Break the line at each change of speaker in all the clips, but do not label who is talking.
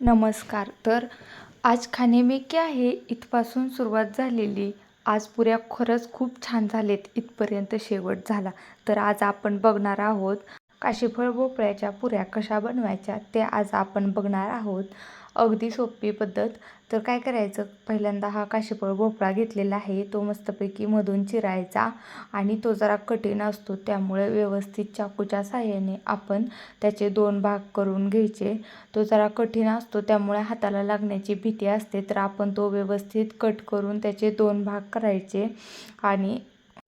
नमस्कार. तर आज खाणे मी क्या आहे. इथपासून सुरुवात झालेली. आज पुऱ्या खरंच खूप छान झालेत. इथपर्यंत शेवट झाला. तर आज आपण बघणार आहोत काशीफळ भोपळ्याच्या पुऱ्या कशा बनवायच्या ते आज आपण बघणार आहोत. अगदी सोपी पद्धत. तर काय करायचं? पहिल्यांदा हा काशीफळ भोपळा घेतलेला आहे. तो मस्तपैकी मधून चिरायचा आणि तो जरा कठीण असतो. त्यामुळे व्यवस्थित चाकूच्या साह्याने आपण त्याचे दोन भाग करून घ्यायचे. तो जरा कठीण असतो. त्यामुळे हाताला लागण्याची भीती असते. तर आपण तो व्यवस्थित कट करून त्याचे दोन भाग करायचे आणि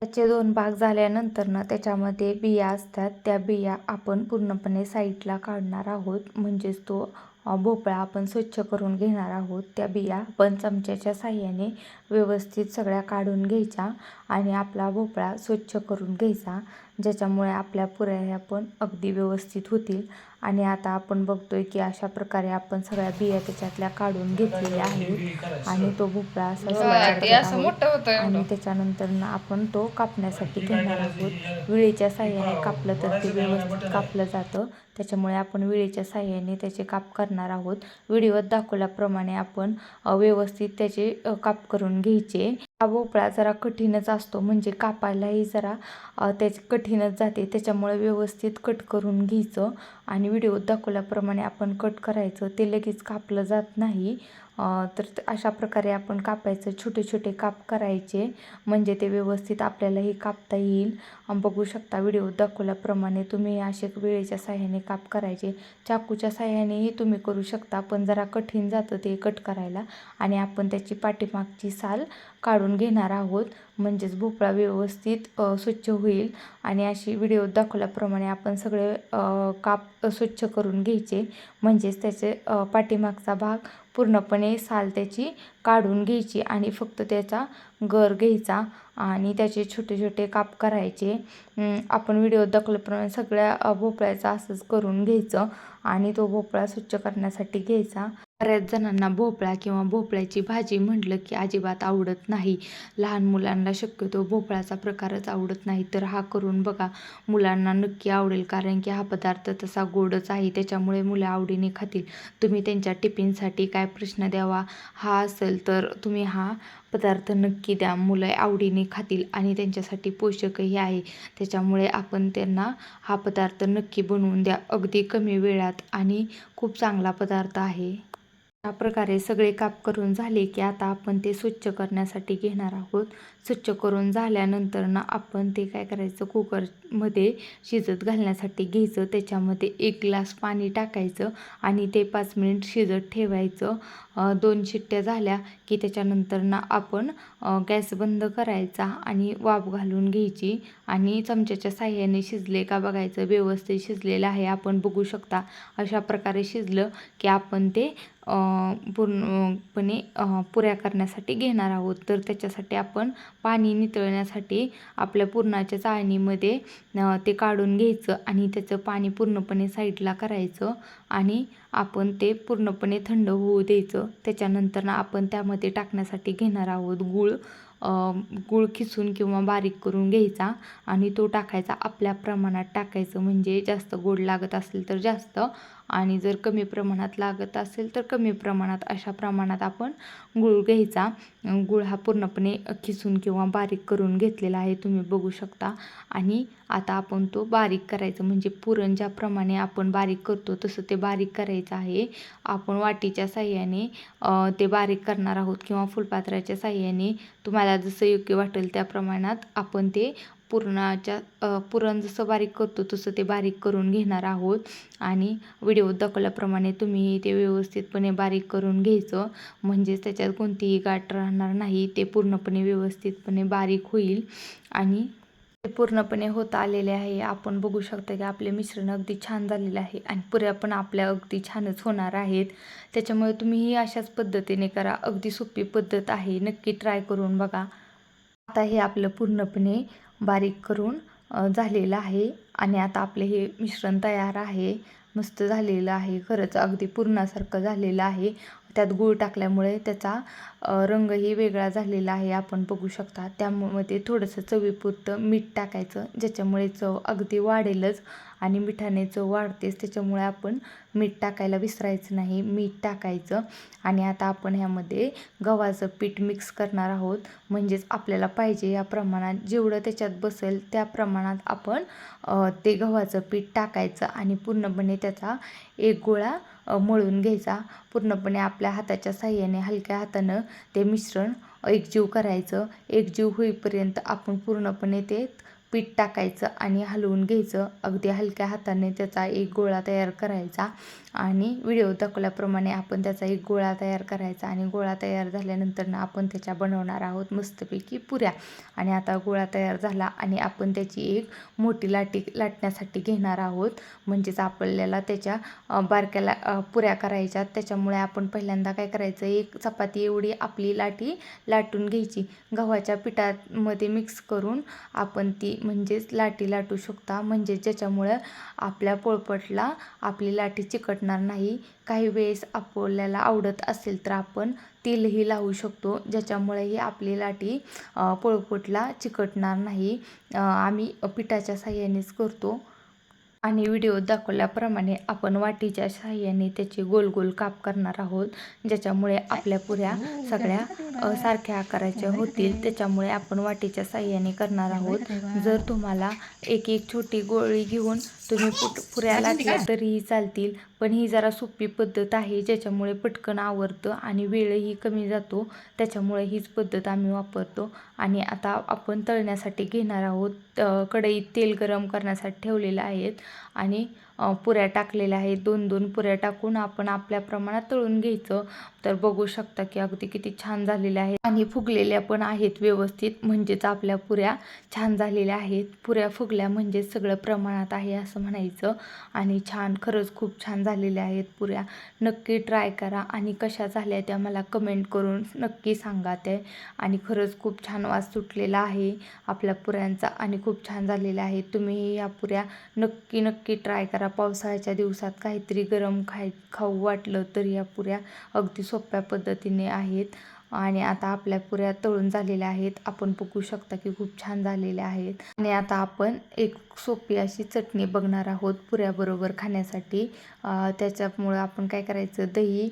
त्याचे दोन भाग झाल्यानंतर ना त्याच्यामध्ये बिया असतात. त्या बिया आपण पूर्णपणे साईडला काढणार आहोत. म्हणजेच तो भोपळा आपण स्वच्छ करून घेणार आहोत. त्या बिया आपण चमच्याच्या साह्याने व्यवस्थित सगळ्या काढून घ्यायच्या आणि आपला भोपळा स्वच्छ करून घ्यायचा ज्याच्यामुळे आपल्या पुऱ्या ह्या पण अगदी व्यवस्थित होतील. आणि आता आपण बघतोय की अशा प्रकारे आपण सगळ्या बिया त्याच्यातल्या काढून घेतलेल्या आहेत. आणि तो भोपळा असा आणि. त्याच्यानंतर आपण तो कापण्यासाठी घेणार आहोत. विळीच्या साह्याने कापलं तर ते व्यवस्थित कापलं जातं. त्याच्यामुळे आपण विळीच्या साह्याने त्याचे काप करणार आहोत. व्हिडिओत दाखवल्याप्रमाणे आपण व्यवस्थित त्याचे काप करून घ्यायचे. हा भोपळा जरा कठीणच असतो. म्हणजे कापायलाही जरा त्याची कठीणच जाते. त्याच्यामुळे व्यवस्थित कट करून घ्यायचं आणि व्हिडिओत दाखवल्याप्रमाणे आपण कट करायचं. ते लगेच कापलं जात नाही. तर अशा प्रकारे आपण कापायचं. छोटे छोटे काप करायचे. म्हणजे ते व्यवस्थित आपल्यालाही कापता येईल. बघू शकता व्हिडिओ दाखवल्याप्रमाणे तुम्ही असे वेळेच्या साह्याने काप करायचे. चाकूच्या साह्यानेही तुम्ही करू शकता. पण जरा कठीण जातं ते कट करायला. आणि आपण त्याची पाठीमागची साल काढून घेणार आहोत. म्हणजेच भोपळा व्यवस्थित स्वच्छ होईल. आणि अशी व्हिडिओ दाखवल्याप्रमाणे आपण सगळे काप स्वच्छ करून घ्यायचे. म्हणजेच त्याचे पाठीमागचा भाग पूर्णपणे साल त्याची काढून घ्यायची आणि फक्त त्याचा गर घ्यायचा आणि त्याचे छोटे छोटे काप करायचे. आपण व्हिडिओ दाखवल्याप्रमाणे सगळ्या भोपळ्याचा असंच करून घ्यायचं आणि तो भोपळा स्वच्छ करण्यासाठी घ्यायचा. बऱ्याच जणांना भोपळा किंवा भोपळ्याची भाजी म्हटलं की अजिबात आवडत नाही. लहान मुलांना शक्यतो भोपळ्याचा प्रकारच आवडत नाही. तर हा करून बघा. मुलांना नक्की आवडेल कारण की हा पदार्थ तसा गोडच आहे त्याच्यामुळे मुलं आवडीने खातील. तुम्ही त्यांच्या टिफिनसाठी काय प्रश्न द्यावा? हा असेल तर तुम्ही हा पदार्थ नक्की द्या. मुलं आवडीने खातील आणि त्यांच्यासाठी पोषकही आहे. त्याच्यामुळे आपण त्यांना हा पदार्थ नक्की बनवून द्या. अगदी कमी वेळात आणि खूप चांगला पदार्थ आहे. अशा प्रकारे सगळे काप करून झाले की आता आपण ते स्वच्छ करण्यासाठी घेणार आहोत. स्वच्छ करून झाल्यानंतर ना आपण ते काय करायचं? कुकरमध्ये शिजत घालण्यासाठी घ्यायचं. त्याच्यामध्ये एक ग्लास पाणी टाकायचं आणि ते पाच मिनिट शिजत ठेवायचं. दोन शिट्ट्या झाल्या की त्याच्यानंतर ना आपण गॅस बंद करायचा आणि वाफ घालून घ्यायची आणि चमच्याच्या साह्याने शिजले का बघायचं व्यवस्थित शिजलेलं आहे आपण बघू शकता. अशा प्रकारे शिजलं की आपण ते पूर्णपणे पुऱ्या करण्यासाठी घेणार आहोत. तर त्याच्यासाठी आपण पाणी नितळण्यासाठी आपल्या पुरणाच्या चाळणीमध्ये ते काढून घ्यायचं आणि त्याचं पाणी पूर्णपणे साईडला करायचं आणि आपण ते पूर्णपणे थंड होऊ द्यायचं. त्याच्यानंतर ना आपण त्यामध्ये टाकण्यासाठी घेणार आहोत गूळ. गूळ खिसून किंवा बारीक करून घ्यायचा आणि तो टाकायचा. आपल्या प्रमाणात टाकायचं म्हणजे जास्त गोड लागत असेल तर जास्त. आणि जर कमी प्रमाणात लागत असेल तर कमी प्रमाणात अशा प्रमाणात आपण गूळ घ्यायचा. गुळ गूळ हा पूर्णपणे खिसून किंवा बारीक करून घेतलेला आहे तुम्ही बघू शकता. आणि आता आपण तो बारीक करायचं म्हणजे पुरण ज्याप्रमाणे आपण बारीक करतो तसं ते बारीक करायचं आहे. आपण वाटीच्या साह्याने ते बारीक करणार आहोत किंवा फुलपात्राच्या साह्याने तुम्हाला जसं योग्य वाटेल त्या प्रमाणात आपण ते पुरणाच्या पुरण जसं बारीक करतो तसं ते बारीक करून घेणार आहोत. आणि व्हिडिओ दाखवल्याप्रमाणे तुम्ही ते व्यवस्थितपणे बारीक करून घ्यायचं. म्हणजेच त्याच्यात कोणतीही गाठ राहणार नाही ते पूर्णपणे व्यवस्थितपणे बारीक होईल. आणि ते पूर्णपणे होत आलेले आहे. आपण बघू शकता की आपले मिश्रण अगदी छान झालेले आहे आणि पुऱ्या पण आपल्या अगदी छानच होणार आहेत. त्याच्यामुळे तुम्हीही अशाच पद्धतीने करा. अगदी सोपी पद्धत आहे. नक्की ट्राय करून बघा. आता हे आपलं पूर्णपणे बारीक करून झालेलं आहे. आणि आता आपले हे मिश्रण तयार आहे. मस्त झालेलं आहे. खरंच अगदी पुरणासारखं झालेलं आहे. त्यात गूळ टाकल्यामुळे त्याचा रंगही वेगळा झालेला आहे आपण बघू शकता. त्यामध्ये थोडंसं चवीपुरतं मीठ टाकायचं ज्याच्यामुळे चव अगदी वाढेलच आणि मिठाने चव वाढतेच. त्याच्यामुळे आपण मीठ टाकायला विसरायचं नाही. मीठ टाकायचं आणि आता आपण ह्यामध्ये गव्हाचं पीठ मिक्स करणार आहोत. म्हणजेच आपल्याला पाहिजे या प्रमाणात जेवढं त्याच्यात बसेल त्या प्रमाणात आपण ते गव्हाचं पीठ टाकायचं आणि पूर्णपणे त्याचा एक गोळा मळून घ्यायचा. पूर्णपणे आपल्या हाताच्या साह्याने हलक्या हातानं ते मिश्रण एकजीव करायचं. एकजीव होईपर्यंत आपण पूर्णपणे ते पीठ टाकायचं आणि हलवून घ्यायचं. अगदी हलक्या हाताने त्याचा एक गोळा तयार करायचा. आणि व्हिडिओ दाखवल्याप्रमाणे आपण त्याचा एक गोळा तयार करायचा आणि गोळा तयार झाल्यानंतरनं आपण त्याच्या बनवणार आहोत मस्तपैकी पुऱ्या. आणि आता गोळा तयार झाला आणि आपण त्याची एक मोठी लाटी लाटण्यासाठी घेणार आहोत. म्हणजेच आपल्याला त्याच्या बारक्याला बारक्या पुऱ्या करायच्या. त्याच्यामुळे आपण पहिल्यांदा काय करायचं एक चपाती एवढी आपली लाटी लाटून घ्यायची. गव्हाच्या पिठामध्ये मिक्स करून आपण ती म्हणजेच लाटी लाटू शकता. म्हणजे ज्याच्यामुळं आपल्या पोळपटला आपली लाटी चिकटणार नाही. काही वेळेस आपल्याला आवडत असेल तर आपण तेलही लावू शकतो ज्याच्यामुळेही आपली लाटी पोळपोटला चिकटणार नाही. आम्ही पिठाच्या साह्यानेच करतो. आणि व्हिडिओत दाखवल्याप्रमाणे आपण वाटीच्या साह्याने त्याचे गोल गोल काप करणार आहोत ज्याच्यामुळे आपल्या पुऱ्या सगळ्या सारख्या आकाराच्या होतील. त्याच्यामुळे आपण वाटीच्या साह्याने करणार आहोत. जर तुम्हाला एक एक छोटी गोळी घेऊन तुम्ही पुट पुऱ्या लाटल्या तरीही चालतील. पण ही जरा सोपी पद्धत आहे ज्याच्यामुळे पटकन आवरतं आणि वेळही कमी जातो. त्याच्यामुळे हीच पद्धत आम्ही वापरतो. आणि आता आपण तळण्यासाठी घेणार आहोत कढईत तेल गरम करण्यासाठी ठेवलेलं आहेत आणि पुऱ्या टाकलेल्या आहेत. दोन दोन पुऱ्या टाकून आपण आपल्या प्रमाणात तळून घ्यायचं. तर बघू शकता की अगदी किती छान झालेल्या आहेत. आणि फुगलेल्या पण आहेत व्यवस्थित. म्हणजेच आपल्या पुऱ्या छान झालेल्या आहेत. पुऱ्या फुगल्या म्हणजे सगळं प्रमाणात आहे असं म्हणायचं. आणि छान खरंच खूप छान झालेल्या आहेत पुऱ्या. नक्की ट्राय करा. आणि कशा झाल्या त्या मला कमेंट करून नक्की सांगा ते आणि खरंच खूप छान वास सुटलेला आहे आपल्या पुऱ्यांचा. आणि खूप छान झालेला आहे तुम्ही या पुऱ्या नक्की नक्की ट्राय करा. पावसाळ्याच्या दिवसात काहीतरी गरम खाय खाऊ वाटलं तर या पुऱ्या अगदी सोप्या पद्धतीने आहेत. आणि आता आपल्या पुऱ्या तळून झालेल्या आहेत. आपण बघू शकता की खूप छान झालेल्या आहेत. आणि आता आपण एक सोपी अशी चटणी बघणार आहोत पुऱ्याबरोबर खाण्यासाठी. त्याच्यामुळं आपण काय करायचं? दही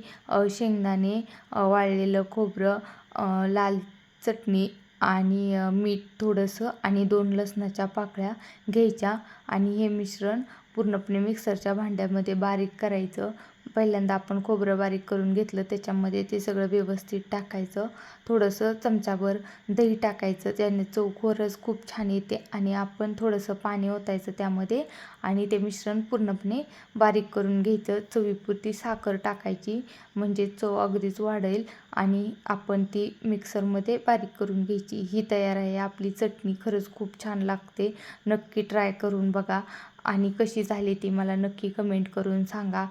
शेंगदाणे वाळलेलं खोबरं लाल चटणी आणि मीठ थोडंसं आणि दोन लसणाच्या पाकळ्या घ्यायच्या आणि हे मिश्रण पूर्णपणे मिक्सरच्या भांड्यामध्ये बारीक करायचं. पहिल्यांदा आपण खोबरं बारीक करून घेतलं त्याच्यामध्ये ते सगळं व्यवस्थित टाकायचं. थोडंसं चमचाभर दही टाकायचं त्याने चव खरंच खूप छान येते आणि आपण थोडंसं पाणी ओतायचं त्यामध्ये आणि ते मिश्रण पूर्णपणे बारीक करून घ्यायचं. चवीपुरती साखर टाकायची म्हणजे चव अगदीच वाढेल आणि आपण ती मिक्सरमध्ये बारीक करून घ्यायची. ही तयार आहे आपली चटणी खरंच खूप छान लागते. नक्की ट्राय करून बघा आणि कशी झाली ती मला नक्की कमेंट करून सांगा.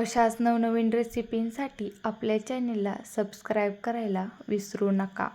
अशाच नवनवीन रेसिपींसाठी आपल्या चॅनेलला सबस्क्राईब करायला विसरू नका.